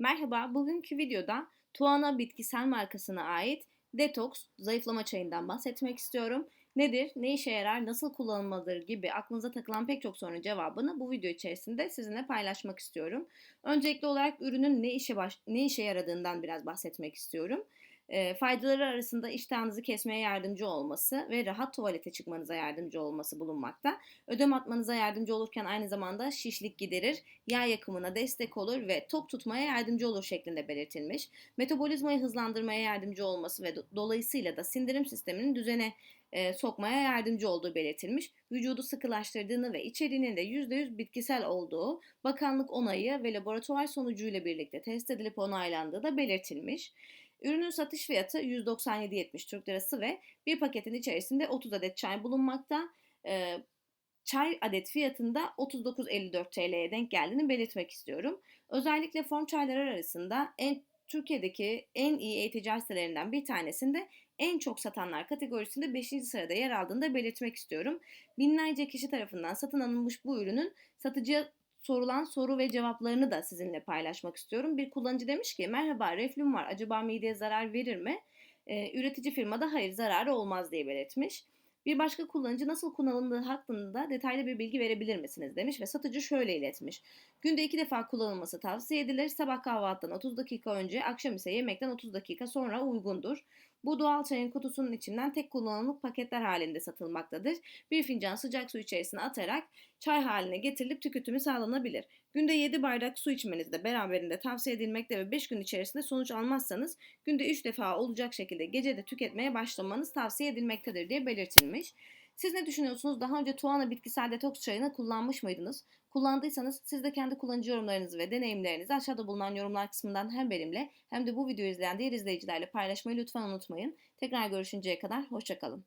Merhaba, bugünkü videoda Tuana bitkisel markasına ait detoks zayıflama çayından bahsetmek istiyorum. Nedir, ne işe yarar, nasıl kullanılmalıdır gibi aklınıza takılan pek çok sorunun cevabını bu video içerisinde sizinle paylaşmak istiyorum. Öncelikli olarak ürünün ne işe baş, ne işe yaradığından biraz bahsetmek istiyorum. E, faydaları arasında iştahınızı kesmeye yardımcı olması ve rahat tuvalete çıkmanıza yardımcı olması bulunmakta. Ödem atmanıza yardımcı olurken aynı zamanda şişlik giderir, yağ yakımına destek olur ve tok tutmaya yardımcı olur şeklinde belirtilmiş. Metabolizmayı hızlandırmaya yardımcı olması ve do- dolayısıyla da sindirim sisteminin düzene e, sokmaya yardımcı olduğu belirtilmiş. Vücudu sıkılaştırdığını ve içeriğinin de %100 bitkisel olduğu bakanlık onayı ve laboratuvar sonucuyla birlikte test edilip onaylandığı da belirtilmiş. Ürünün satış fiyatı 197.70 Türk Lirası ve bir paketin içerisinde 30 adet çay bulunmakta. Ee, çay adet fiyatında 39.54 TL'ye denk geldiğini belirtmek istiyorum. Özellikle form çaylar arasında en Türkiye'deki en iyi e-ticaret sitelerinden bir tanesinde en çok satanlar kategorisinde 5. sırada yer aldığını da belirtmek istiyorum. Binlerce kişi tarafından satın alınmış bu ürünün satıcıya sorulan soru ve cevaplarını da sizinle paylaşmak istiyorum. Bir kullanıcı demiş ki merhaba reflüm var acaba mideye zarar verir mi? Ee, üretici firma da hayır zararı olmaz diye belirtmiş. Bir başka kullanıcı nasıl kullanıldığı hakkında detaylı bir bilgi verebilir misiniz demiş ve satıcı şöyle iletmiş. Günde iki defa kullanılması tavsiye edilir. Sabah kahvaltıdan 30 dakika önce, akşam ise yemekten 30 dakika sonra uygundur. Bu doğal çayın kutusunun içinden tek kullanımlık paketler halinde satılmaktadır. Bir fincan sıcak su içerisine atarak çay haline getirilip tüketimi sağlanabilir. Günde 7 bardak su içmeniz de beraberinde tavsiye edilmekte ve 5 gün içerisinde sonuç almazsanız günde 3 defa olacak şekilde gecede tüketmeye başlamanız tavsiye edilmektedir diye belirtilmiş. Siz ne düşünüyorsunuz? Daha önce Tuana bitkisel detoks çayını kullanmış mıydınız? Kullandıysanız siz de kendi kullanıcı yorumlarınızı ve deneyimlerinizi aşağıda bulunan yorumlar kısmından hem benimle hem de bu videoyu izleyen diğer izleyicilerle paylaşmayı lütfen unutmayın. Tekrar görüşünceye kadar hoşçakalın.